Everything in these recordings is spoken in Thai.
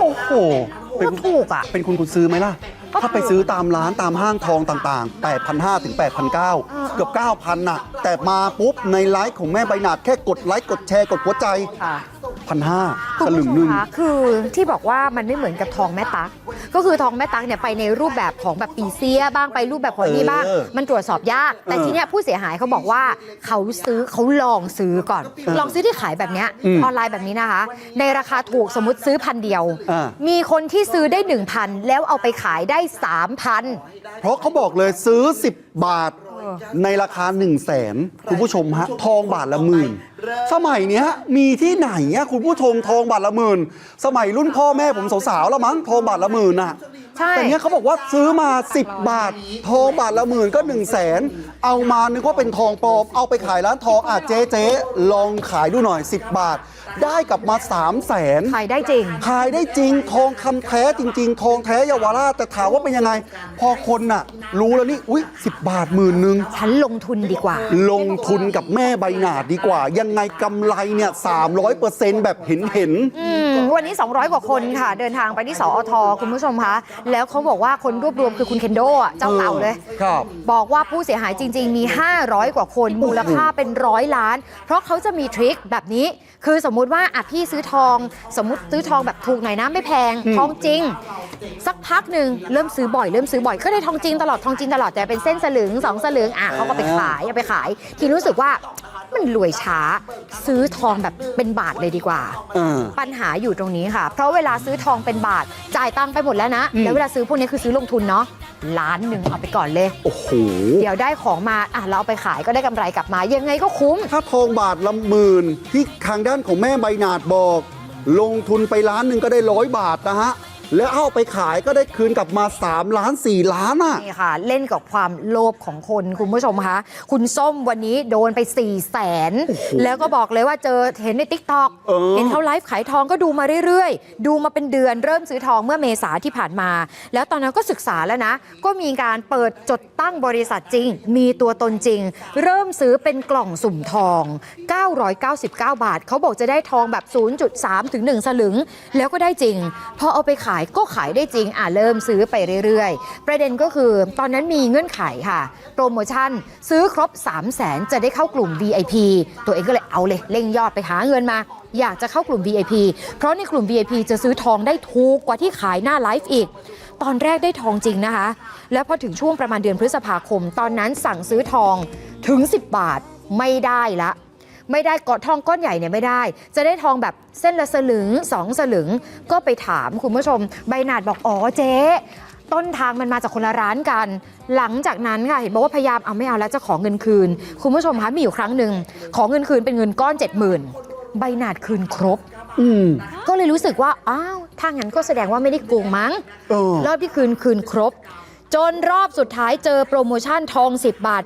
โอ้โหเป็นถูกอะ เป็นคุณคุณซื้อไหมล่ะ ถ้าไปซื้อตามร้านตามห้างทองต่างๆ 8,500 ถึง 8,900 เกือบ 9,000 น่ะ แต่มาปุ๊บในไลฟ์ของแม่ใบหนาดแค่กดไลค์กดแชร์กดหัวใจ ค่ะพันห้าคุณสลึผู้งชหมนึ่งคะคือที่บอกว่ามันไม่เหมือนกับทองแม่ตั๊กก็คือทองแม่ตั๊กเนี่ยไปในรูปแบบของแบบปีเซียบ้างไปรูปแบบของนี่บ้าง เออมันตรวจสอบยาก แต่เออทีเนี้ยผู้เสียหายเขาบอกว่าเขาซื้อเขาลองซื้อก่อน ลองซื้อที่ขายแบบเนี้ยอืมออนไลน์แบบนี้นะคะ ในราคาถูกสมมติซื้อพันเดียว อ่า มีคนที่ซื้อได้ 1,000 แล้วเอาไปขายได้ 3,000 เพราะเขาบอกเลยซื้อ 10 บาท ในราคา 1 0 0 0 0แสนคุณผู้ชมฮะทองบาทละหมื่น สมัยเนี้ยมีที่ไหนอะคุณผู้ชมทองบาทละหมื่น สมัยรุ่นพ่อแม่ผมสาวๆแล้วมั้งทองบาทละหมื่นอะใช่ แต่เนี้ยเขาบอกว่าซื้อมา 10 บาท ทองบาทละหมื่นก็ 1 0 0 0 0แสนเอามานึกว่าเป็นทองปลอมเอาไปขายร้านทองอะเจ๊เจ๊ลองขายดูหน่อย 10 บาท ได้กลับมา3 0 0แสนขายได้จริง ขายได้จริงทองคำแท้จริง ๆ ทองแท้เยาวราชแต่ถามว่าเป็นยังไง พอคนน่ะ รู้แล้วนี่อุ้ยสิบาทหมื่นหนึ่งฉันลงทุนดีกว่า ลงทุนกับแม่ใบหนาดดีกว่า ยังไงกำไรเนี่ยสามร้อยเปอร์เซ็นต์แบบเห็นเห็นอืมวันนี้ 200 กว่าคนค่ะ เดินทางไปที่สอทคุณผู้ชมคะแล้วเขาบอกว่าคนรวบรวมคือคุณเคนโดอะเจ้าเก่าเลยครับบอกว่าผู้เสียหายจริง ๆ มี 500 กว่าคนมูลค่าเป็นร้อยล้าน เพราะเขาจะมีทริคแบบนี้คือสมมุติว่าอะพี่ซื้อทอง สมมุติซื้อทองแบบถูกหน่อยนะไม่แพง ทองจริง สักพักหนึ่งเริ่มซื้อบ่อยเริ่มซื้อบ่อยก็ได้ทองจริงตลอดทองจริงตลอดแต่เป็นเส้นสลึงสองสลึงอะเขาก็ไปขายเอาไปขาย ทีรู้สึกว่ามันรวยช้า ซื้อทองแบบเป็นบาทเลยดีกว่าเออปัญหาอยู่ตรงนี้ค่ะ เพราะเวลาซื้อทองเป็นบาทจ่ายตังค์ไปหมดแล้วนะอืมแล้วเวลาซื้อพวกนี้คือซื้อลงทุนเนาะ ล้านหนึ่งเอาไปก่อนเลย โอ้โห เดี๋ยวได้ของมาอะเราเอาไปขายก็ได้กำไรกลับมา ยังไงก็คุ้ม ถ้าทองบาทละหมื่นที่ทางด้านของแม่ใบหนาดบอก ลงทุนไปล้านหนึ่งก็ได้ร้อยบาทนะฮะ แล้วเอาไปขายก็ได้คืนกลับมา 3 ล้าน 4 ล้านอะ นี่ค่ะ เล่นกับความโลภของคนคุณผู้ชมคะคุณส้มวันนี้โดนไป4ี่แสนแล้วก็บอกเลยว่าเจอเห็นในทิกตอกเออ เห็นเขาไลฟ์ขายทองก็ดูมาเรื่อยๆ ดูมาเป็นเดือนเริ่มซื้อทองเมื่อเมษาที่ผ่านมา แล้วตอนนั้นก็ศึกษาแล้วนะ ก็มีการเปิดจดตั้งบริษัทจริง มีตัวตนจริง เริ่มซื้อเป็นกล่องสุ่มทอง 999 บาท เขาบอกจะได้ทองแบบ 0.3 ถึง 1 สลึง แล้วก็ได้จริง พอเอาไปขายก็ขายได้จริงอะเริ่มซื้อไปเรื่อยๆ ประเด็นก็คือตอนนั้นมีเงื่อนไขค่ะ โปรโมชั่นซื้อครบ 3 0 0แสนจะได้เข้ากลุ่ม VIP ตัวเองก็เลยเอาเลยเร่งยอดไปหาเงินมา อยากจะเข้ากลุ่ม VIP เพราะในกลุ่ม VIP จะซื้อทองได้ถูกกว่าที่ขายหน้าไลฟ์อีก ตอนแรกได้ทองจริงนะคะ แล้วพอถึงช่วงประมาณเดือนพฤษภาคม ตอนนั้นสั่งซื้อทองถึง 10 บาทไม่ได้ละ ไม่ได้กอดทองก้อนใหญ่เนี่ยไม่ได้ จะได้ทองแบบเส้นละสลึงสองสลึง ก็ไปถามคุณผู้ชม ใบหนาดบอกอ๋อเจ๊ต้นทางมันมาจากคนละร้านกัน หลังจากนั้นค่ะเห็นบอกว่าพยายามเอาไม่เอาแล้วจะขอเงินคืน คุณผู้ชมคะมีอยู่ครั้งหนึ่งขอเงินคืนเป็นเงินก้อน70,000ใบหนาดคืนครบอืมก็เลยรู้สึกว่า อ้าว ถ้างั้นก็แสดงว่าไม่ได้โกงมั้งเออรอบที่คืนคืนครบ จนรอบสุดท้ายเจอโปรโมชั่นทอง 10 บาท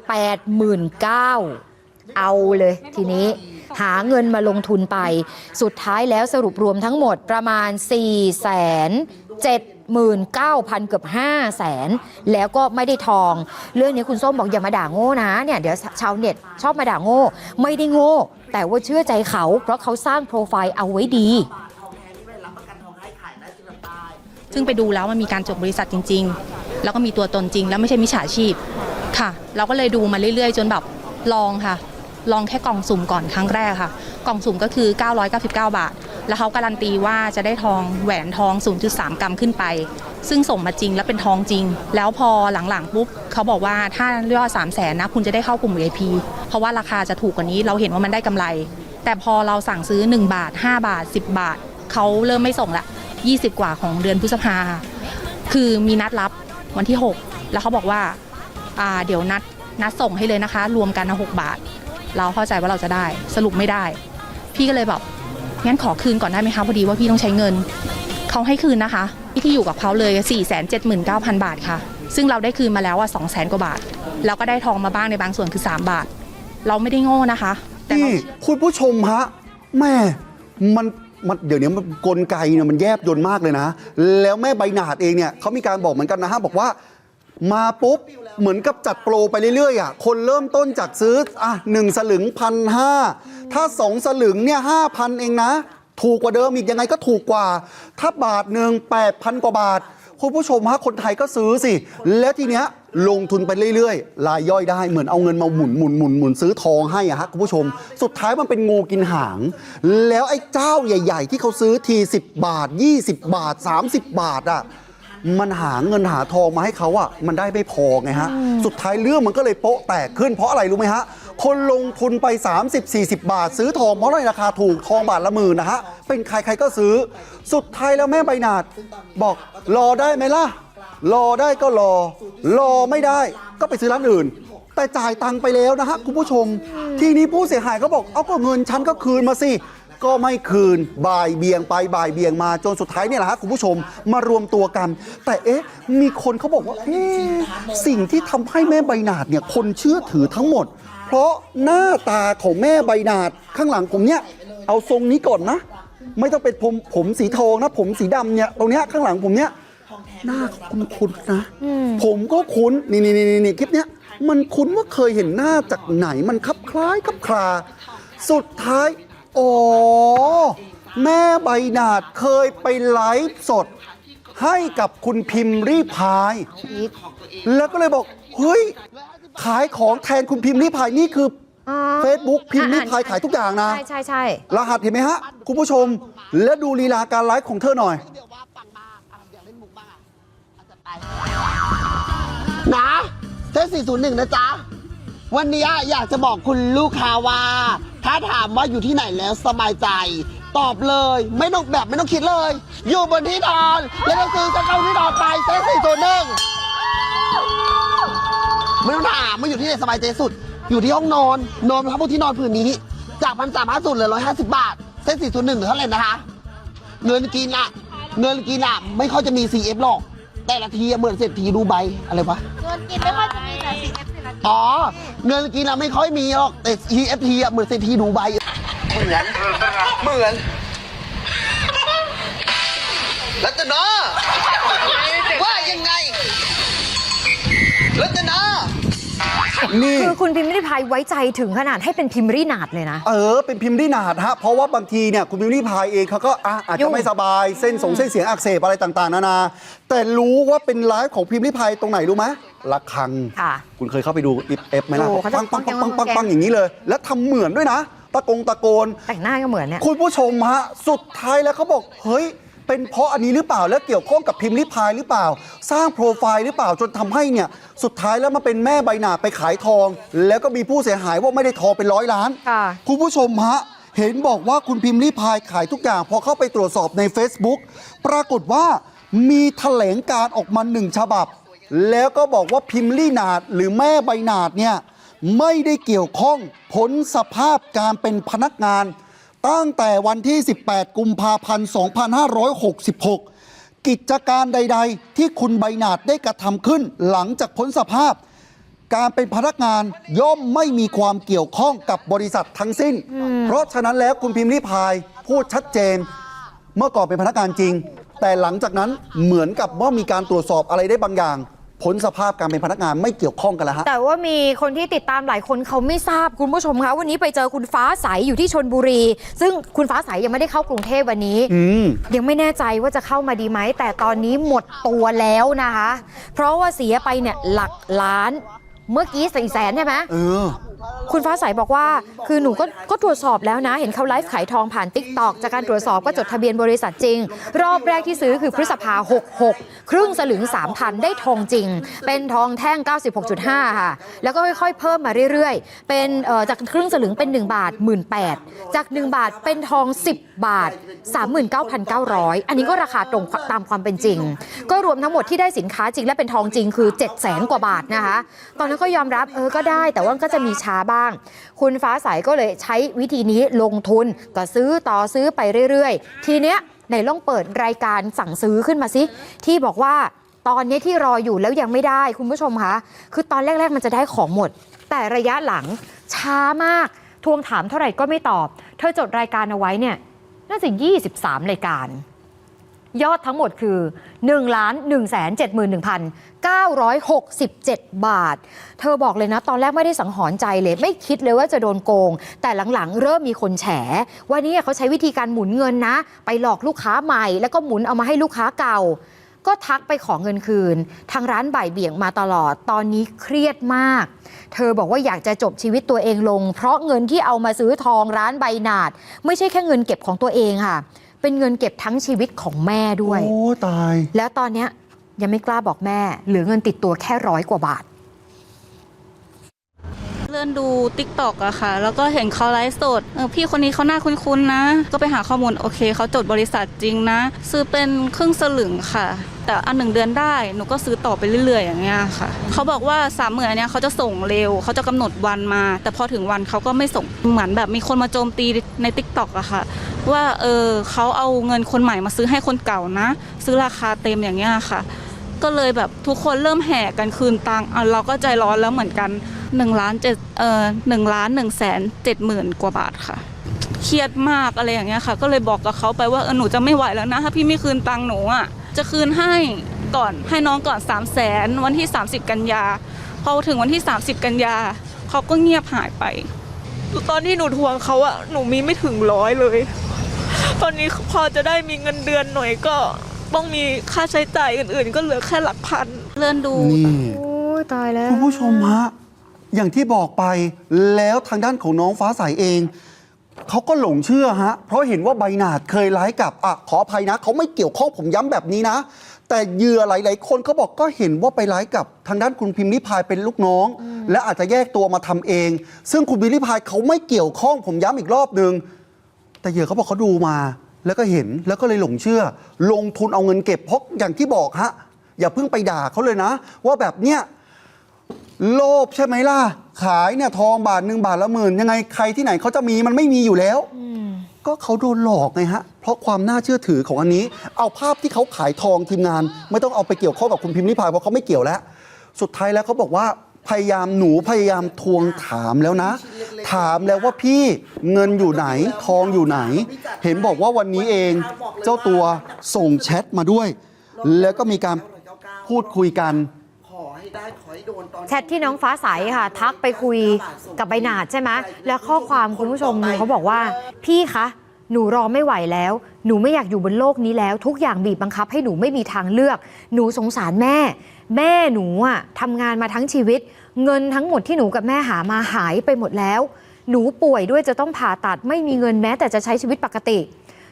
89,000 เอาเลยทีนี้หาเงินมาลงทุนไป สุดท้ายแล้วสรุปรวมทั้งหมดประมาณ 4 7 79,000 เกือบ5แสนแล้วก็ไม่ได้ทอง เรื่องนี้คุณส้มบอกอย่ามาด่าโง่นะเนี่ยเดี๋ยวชาวเน็ตชอบมาด่าโง่ ไม่ได้โง่ แต่ว่าเชื่อใจเขา เพราะเขาสร้างโปรไฟล์เอาไว้ดีซึ่งไปดูแล้วมันมีการจดบริษัทจริง ๆ แล้วก็มีตัวตนจริง แล้วไม่ใช่มิจฉาชีพค่ะ เราก็เลยดูมาเรื่อย ๆ จนแบบลองค่ะ ลองแค่กล่องสุ่มก่อนครั้งแรกค่ะ กล่องสุ่มก็คือ 999 บาท แล้วเขาการันตีว่าจะได้ทองแหวนทอง 0.3 กรัมขึ้นไป ซึ่งส่งมาจริงแล้วเป็นทองจริง แล้วพอหลังๆปุ๊บเขาบอกว่าถ้ายอด3 0 0แสนนะคุณจะได้เข้ากลุ่ม VIP เพราะว่าราคาจะถูกกว่านี้เราเห็นว่ามันได้กำไร แต่พอเราสั่งซื้อ 1 บาท 5 บาท 10 บาทเขาเริ่มไม่ส่งละ 20 กว่าของเดือนพฤษภาคือมีนัดรับวันที่ 6 แล้วเขาบอกว่าอ่าเดี๋ยวนัดนัดส่งให้เลยนะคะ รวมกันนะ6บาท เราเข้าใจว่าเราจะได้ สรุปไม่ได้ พี่ก็เลยแบบงั้นขอคืนก่อนได้ไหมคะพอดีว่าพี่ต้องใช้เงินเขาให้คืนนะคะพี่ที่อยู่กับเขาเลย 4 7 9 0 0 0 บาทค่ะ ซึ่งเราได้คืนมาแล้วว่า2 0 0 0 0 0 กว่าบาทแล้วก็ได้ทองมาบ้างในบางส่วนคือ 3 บาท เราไม่ได้โง่นะคะ แต่เรานี่คุณผู้ชมฮะแม่มันมันเดี๋ยวนี้มันกลไกเนี่ยมันแยบยนต์มากเลยนะ แล้วแม่ใบหนาดเองเนี่ยเขามีการบอกเหมือนกันนะฮะบอกว่า มาปุ๊บ เหมือนกับจัดโปรไปเรื่อยๆอะคนเริ่มต้นจากซื้ออะหนึ่งสลึงพันห้าถ้าสองสลึงเนี่ยห้าพันเองนะ ถูกกว่าเดิมอีกยังไงก็ถูกกว่า ถ้าบาทหนึ่ง8,000กว่าบาท คุณผู้ชมฮะคนไทยก็ซื้อสิ แล้วทีเนี้ยลงทุนไปเรื่อยๆรายย่อยได้เหมือนเอาเงินมาหมุนหมุนหมุนหมุนซื้อทองให้อะฮะคุณผู้ชม สุดท้ายมันเป็นงูกินหาง แล้วไอ้เจ้าใหญ่ ๆ ที่เขาซื้อที 10 บาท 20 บาท 30 บาทอะ มันหาเงินหาทองมาให้เขาอะมันได้ไม่พอไงฮะ สุดท้ายเรื่องมันก็เลยโป๊ะแตกขึ้นเพราะอะไรรู้ไหมฮะ คนลงทุนไป 30-40 บาท ซื้อทองเพราะในราคาถูกทองบาทละหมื่นนะฮะ เป็นใครใครก็ซื้อ สุดท้ายแล้วแม่ใบหนาด บอกรอได้ไหมล่ะ รอได้ก็รอ รอไม่ได้ก็ไปซื้อร้านอื่นแต่จ่ายตังค์ไปแล้วนะฮะคุณผู้ชม ทีนี้ผู้เสียหายก็บอกเอาก็เงินฉันก็คืนมาสิ ก็ไม่คืนบ่ายเบียงไปบ่ายเบียงมาจนสุดท้ายเนี่ยแหละฮะคุณผู้ชมมารวมตัวกัน แต่เอ๊ะ มีคนเขาบอกว่าเอ๊ะสิ่งที่ทำให้แม่ใบหนาดเนี่ยคนเชื่อถือทั้งหมด เพราะหน้าตาของแม่ใบหนาดข้างหลังผมเนี่ยเอาทรงนี้ก่อนนะ ไม่ต้องเป็นผมผมสีทองนะ ผมสีดำเนี่ยตรงเนี้ยข้างหลังผมเนี่ย หน้าคุ้นคุ้นๆนะ ผมก็คุ้น นี่นี่นี่นี่คลิปเนี้ย มันคุ้นว่าเคยเห็นหน้าจากไหนมันคลับคล้ายคลับคลา สุดท้าย อ๋อแม่ใบหนาดเคยไปไลฟ์สด ให้กับคุณพิมพ์รีพาย แล้วก็เลยบอก เฮ้ย ขายของแทนคุณพิมพ์รีพายนี่คืออ๋อเฟซบุ๊กพิมพ์รีพายขายทุกอย่างนะ ใช่ใช่ใช่รหัสเห็นไหมฮะ คุณผู้ชม และดูลีลาการไลฟ์ของเธอหน่อยนะเทส401 นะจ๊ะ วันนี้อยากจะบอกคุณลูกค้าว่า ถ้าถามว่าอยู่ที่ไหนแล้วสบายใจ ตอบเลย ไม่ต้องแบบไม่ต้องคิดเลย อยู่บนที่นอน แล้วก็ซื้อจะเข้าที่นอนไปเทส401ไม่ต้องถามว่าอยู่ที่ไหนสบายใจสุด อยู่ที่ห้องนอนนอนทับบนที่นอนผืนนี้ จากพันสามห้าสุดเหลือร้อยห้าสิบบาทเส้นสี่ศูนหนึ่งเหลือเท่าไหร่นะคะ เงินกินอะเงินกินอะไม่ค่อยจะมี CF หรอกแต่ละทีเหมือนเศรษฐีดูใบอะไรวะเงินกินไม่ค่อยจะมีแต่สิ่งเอฟ อ๋อ เงินกินอะไม่ค่อยมีหรอก แต่ EFT อะเหมือนเศรษฐีดูใบ เหมือน เหมือน รัตนาว่ายังไง รัตนา นี่ คือคุณพิมพ์ริพายไว้ใจถึงขนาดให้เป็นพิมพ์รีนาดเลยนะ เออ เป็นพิมพ์รีนาดฮะ เพราะว่าบางทีเนี่ยคุณพิมพ์รีพายเองเขาก็อะอาจยุ่จะง ไม่สบายเส้นสงเส้นเสียงอักเสบอะไรต่างๆ นานา แต่รู้ว่าเป็นไลฟ์ของพิมพ์รีพายตรงไหนรู้ไหมระฆัง ค่ะ คุณเคยเข้าไปดูอิฟเอฟไหมล่ะโอ้เขาจะปังปังปังปังปัปังงแกงปังอย่างนี้เลย แล้วทำเหมือนด้วยนะ ตะกงตะโกน แต่งหน้าก็เหมือนเนี่ย คุณผู้ชมฮะ สุดท้ายแล้วเขาบอก เฮ้ย เป็นเพราะอันนี้หรือเปล่าแล้วเกี่ยวข้องกับพิมพ์ลิพายหรือเปล่า สร้างโปรไฟล์หรือเปล่าจนทำให้เนี่ยสุดท้ายแล้วมาเป็นแม่ใบหนาดไปขายทอง แล้วก็มีผู้เสียหายว่าไม่ได้ทองเป็นร้อยล้านค่ะ คุณผู้ชมฮะ เห็นบอกว่าคุณพิมพ์ลิพายขายทุกอย่าง พอเข้าไปตรวจสอบใน Facebook ปรากฏว่ามีแถลงการออกมาหนึ่งฉบับ แล้วก็บอกว่าพิมพ์ลี่นาดหรือแม่ใบหนาดเนี่ยไม่ได้เกี่ยวข้องพ้นสภาพการเป็นพนักงาน ตั้งแต่วันที่ 18 กุมภาพันธ์ 2566 กิจการใด ๆ ที่คุณใบหนาดได้กระทำขึ้นหลังจากพ้นสภาพ การเป็นพนักงานย่อมไม่มีความเกี่ยวข้องกับบริษัททั้งสิ้น เพราะฉะนั้นแล้วคุณพิมพ์ริพายพูดชัดเจน เมื่อก่อนเป็นพนักงานจริง แต่หลังจากนั้นเหมือนกับว่ามีการตรวจสอบอะไรได้บางอย่าง พ้นสภาพการเป็นพนักงานไม่เกี่ยวข้องกันแล้วฮะ แต่ว่ามีคนที่ติดตามหลายคนเขาไม่ทราบคุณผู้ชมคะวันนี้ไปเจอคุณฟ้าใสอยู่ที่ชนบุรี ซึ่งคุณฟ้าใสยังไม่ได้เข้ากรุงเทพวันนี้ อืม ยังไม่แน่ใจว่าจะเข้ามาดีไหม แต่ตอนนี้หมดตัวแล้วนะคะ เพราะว่าเสียไปเนี่ยหลักล้านเมื่อกี้สี่แสนใช่ไหม เออ คุณฟ้าใสบอกว่าคือหนูก็ก็ตรวจสอบแล้วนะ เห็นเขาไลฟ์ขายทองผ่านติ๊กตอกจากการตรวจสอบก็จดทะเบียนบริษัทจริง รอบแรกที่ซื้อคือพฤษภา 66 ครึ่งสลึง 3,000 ได้ทองจริง เป็นทองแท่ง 96.5 ค่ะ แล้วก็ค่อยๆ เพิ่มมาเรื่อยๆ เป็นจากครึ่งสลึงเป็น 1 บาท 18,000 จาก 1 บาทเป็นทอง 10 บาท 39,900 อันนี้ก็ราคาตรงตามความเป็นจริง ก็รวมทั้งหมดที่ได้สินค้าจริงและเป็นทองจริงคือ 7 0 0แสนกว่าบาทนะคะ ตอนนั้นก็ยอมรับเออก็ได้แต่ว่าก็จะมีช้าบ้าง คุณฟ้าใสก็เลยใช้วิธีนี้ลงทุนก็ซื้อต่อซื้อไปเรื่อยๆ ทีเนี้ยไหนลองเปิดรายการสั่งซื้อขึ้นมาสิที่บอกว่าตอนนี้ที่รออยู่แล้วยังไม่ได้คุณผู้ชมคะคือตอนแรกๆมันจะได้ของหมด แต่ระยะหลังช้ามากทวงถามเท่าไหร่ก็ไม่ตอบ เธอจดรายการเอาไว้เนี่ยน่าจะ 23 รายการ ยอดทั้งหมดคือ1ล้าน1 7 1 967 บาท เธอบอกเลยนะ ตอนแรกไม่ได้สังหรณ์ใจเลย ไม่คิดเลยว่าจะโดนโกง แต่หลังๆ เริ่มมีคนแฉ ว่านี่เขาใช้วิธีการหมุนเงินนะ ไปหลอกลูกค้าใหม่ แล้วก็หมุนเอามาให้ลูกค้าเก่า ก็ทักไปขอเงินคืน ทางร้านบ่ายเบี่ยงมาตลอด ตอนนี้เครียดมาก เธอบอกว่าอยากจะจบชีวิตตัวเองลง เพราะเงินที่เอามาซื้อทองร้านใบหนาด ไม่ใช่แค่เงินเก็บของตัวเองค่ะ เป็นเงินเก็บทั้งชีวิตของแม่ด้วย โอ้ตาย แล้วตอนเนี้ยยังไม่กล้าบอกแม่ เหลือเงินติดตัวแค่ร้อยกว่าบาท เลื่อนดูติ๊กตอกอะค่ะ แล้วก็เห็นเขาไลฟ์สดเออพี่คนนี้เขาหน้าคุ้นๆนะ ก็ไปหาข้อมูลโอเคเขาจดบริษัทจริงนะ ซื้อเป็นครึ่งสลึงค่ะ แต่อันหนึ่งเดือนได้หนูก็ซื้อต่อไปเรื่อยๆ อย่างเงี้ยค่ะเขาบอกว่าสามหมื่นอันเนี้ยเขาจะส่งเร็วเขาจะกำหนดวันมา แต่พอถึงวันเขาก็ไม่ส่งเหมือนแบบมีคนมาโจมตีในติ๊กตอกอะค่ะว่าเออเขาเอาเงินคนใหม่มาซื้อให้คนเก่านะ ซื้อราคาเต็มอย่างเงี้ยค่ะ ก็เลยแบบทุกคนเริ่มแห่กันคืนตังค์อะเราก็ใจร้อนแล้วเหมือนกัน 1ล้านเจ็ดเอ่อหนึ่งล้านหนึ่งแสนเจ็ดหมื่นกว่าบาทค่ะ เครียดมากอะไรอย่างเงี้ยค่ะ ก็เลยบอกกับเขาไปว่าเออหนูจะไม่ไหวแล้วนะ ถ้าพี่ไม่คืนตังค์หนูอะจะคืนให้ก่อนให้น้องก่อน3 0 0แสนวันที่ 30 กันยาพอถึงวันที่ 30 กันยาเขาก็เงียบหายไปตอนที่หนูทวงเขาอะหนูมีไม่ถึงร้อยเลย ตอนนี้พอจะได้มีเงินเดือนหน่อยก็ต้องมีค่าใช้จ่ายอื่นๆ ก็เหลือแค่หลักพัน เลื่อนดูนี่ โอ้ยตายแล้ว คุณผู้ชมฮะ อย่างที่บอกไปแล้วทางด้านของน้องฟ้าใสเอง เขาก็หลงเชื่อฮะ เพราะเห็นว่าใบหนาดเคยไลฟ์กับอะขออภัยนะ เขาไม่เกี่ยวข้องผมย้ำแบบนี้นะ แต่เหยื่อหลาย ๆ คนเขาบอกก็เห็นว่าไปไลฟ์กับทางด้านคุณพิมพ์ริพายเป็นลูกน้อง และอาจจะแยกตัวมาทำเอง ซึ่งคุณพิมพ์ริพายเขาไม่เกี่ยวข้องผมย้ำอีกรอบหนึ่ง แต่เหยื่อเขาบอกเขาดูมา แล้วก็เห็นแล้วก็เลยหลงเชื่อ ลงทุนเอาเงินเก็บเพราะอย่างที่บอกฮะ อย่าเพิ่งไปด่าเขาเลยนะ ว่าแบบเนี้ย โลภใช่ไหมล่ะ ขายเนี่ยทองบาทหนึ่งบาทละหมื่นยังไงใครที่ไหนเขาจะมีมันไม่มีอยู่แล้ว ก็เขาโดนหลอกไงฮะ เพราะความน่าเชื่อถือของอันนี้ เอาภาพที่เขาขายทองทีมงาน ไม่ต้องเอาไปเกี่ยวข้องกับคุณพิมพ์ริพายเพราะเขาไม่เกี่ยวแล้ว สุดท้ายแล้วเขาบอกว่าพยายามหนูพยายามทวงถามแล้วนะ ถามแล้วว่าพี่เงินอยู่ไหนทองอยู่ไหน เห็นบอกว่าวันนี้เอง เจ้าตัวส่งแชทมาด้วย แล้วก็มีการพูดคุยกัน แชทที่น้องฟ้าใสค่ะ ทักไปคุยกับใบหนาดใช่ไหมแล้วข้อความคุณผู้ชมเขาบอกว่า พี่คะหนูรอไม่ไหวแล้ว หนูไม่อยากอยู่บนโลกนี้แล้ว ทุกอย่างบีบบังคับให้หนูไม่มีทางเลือก หนูสงสารแม่ แม่หนูอะทำงานมาทั้งชีวิต เงินทั้งหมดที่หนูกับแม่หามาหายไปหมดแล้ว หนูป่วยด้วยจะต้องผ่าตัด ไม่มีเงินแม้แต่จะใช้ชีวิตปกติ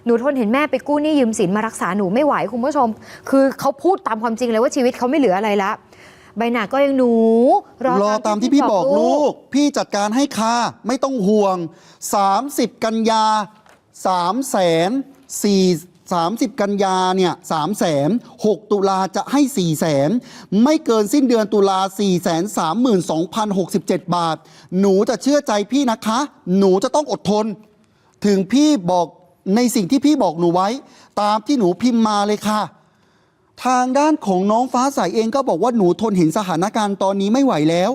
หนูทนเห็นแม่ไปกู้หนี้ยืมสินมารักษาหนูไม่ไหวคุณผู้ชม คือเขาพูดตามความจริงเลยว่าชีวิตเขาไม่เหลืออะไรละ ใบหนาก็ยังหนูรอตามที่พี่บอกลูก พี่จัดการให้ค่ะไม่ต้องห่วง 30 กันยา3แสน4 30 กันยาเนี่ย3แสน6ตุลาจะให้4แสนไม่เกินสิ้นเดือนตุลา4แสน32,067บาท หนูจะเชื่อใจพี่นะคะ หนูจะต้องอดทน ถึงพี่บอกในสิ่งที่พี่บอกหนูไว้ ตามที่หนูพิมพ์มาเลยค่ะ ทางด้านของน้องฟ้าใสเองก็บอกว่าหนูทนเห็นสถานการณ์ตอนนี้ไม่ไหวแล้ว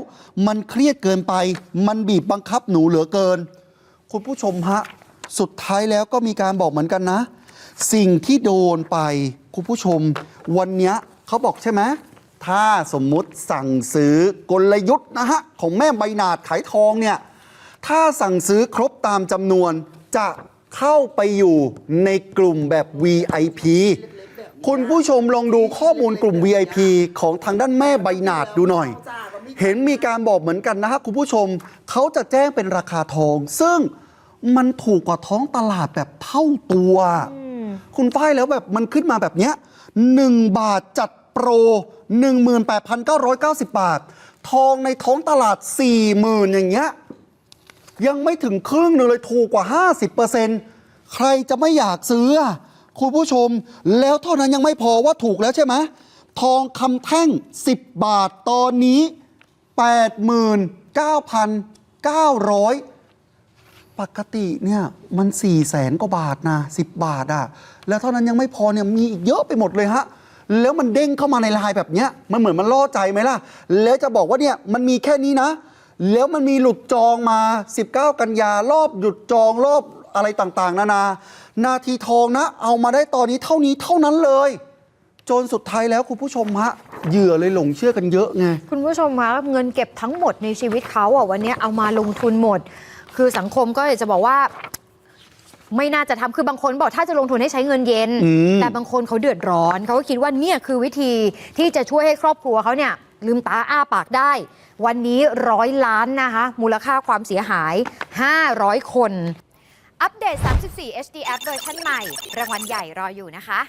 มันเครียดเกินไป มันบีบบังคับหนูเหลือเกิน คุณผู้ชมฮะ สุดท้ายแล้วก็มีการบอกเหมือนกันนะ สิ่งที่โดนไป คุณผู้ชม วันนี้เขาบอกใช่ไหมถ้าสมมุติสั่งซื้อกลยุทธ์นะฮะ ของแม่ใบนาดขายทองเนี่ย ถ้าสั่งซื้อครบตามจำนวนจะเข้าไปอยู่ในกลุ่มแบบ VIP คุณผู้ชมลองดูข้อมูลกลุ่ม VIP ของทางด้านแม่ใบหนาดดูหน่อย เห็นมีการบอกเหมือนกันนะฮะคุณผู้ชม เขาจะแจ้งเป็นราคาทอง ซึ่งมันถูกกว่าท้องตลาดแบบเท่าตัว คุณฝ้ายแล้วแบบมันขึ้นมาแบบเนี้ย1บาทจัดโปร 18,990 บาท ทองในท้องตลาด 40,000 อย่างเงี้ยยังไม่ถึงครึ่งหนึ่งเลยถูกกว่า 50%ใครจะไม่อยากซื้อ คุณผู้ชม แล้วเท่านั้นยังไม่พอว่าถูกแล้วใช่ไหมทองคำแท่ง 10 บาทตอนนี้ 89,900 ปกติเนี่ยมัน4ี่แสนกว่าบาทนะ 10 บาทอะแล้วเท่านั้นยังไม่พอเนี่ยมีอีกเยอะไปหมดเลยฮะ แล้วมันเด้งเข้ามาในไลน์แบบเนี้ยมันเหมือนมันล่อใจไหมล่ะ แล้วจะบอกว่าเนี่ยมันมีแค่นี้นะแล้วมันมีหลุดจองมา 19 กันยารอบหยุดจองรอบ อะไรต่างๆ นานา นาทีทองนะ เอามาได้ตอนนี้เท่านี้เท่านั้นเลย จนสุดท้ายแล้วคุณผู้ชมฮะเหยื่อเลยหลงเชื่อกันเยอะไง คุณผู้ชมคะเงินเก็บทั้งหมดในชีวิตเขาอะวันนี้เอามาลงทุนหมด คือสังคมก็อยากจะบอกว่า ไม่น่าจะทำคือบางคนบอกถ้าจะลงทุนให้ใช้เงินเย็นอืมแต่บางคนเขาเดือดร้อน เขาก็คิดว่าเนี่ยคือวิธีที่จะช่วยให้ครอบครัวเขาเนี่ย ลืมตาอ้าปากได้ วันนี้ร้อยล้านนะคะ มูลค่าความเสียหาย 500 คน อัปเดต 34 HD App เวอร์ชันใหม่ รางวัลใหญ่รออยู่นะคะ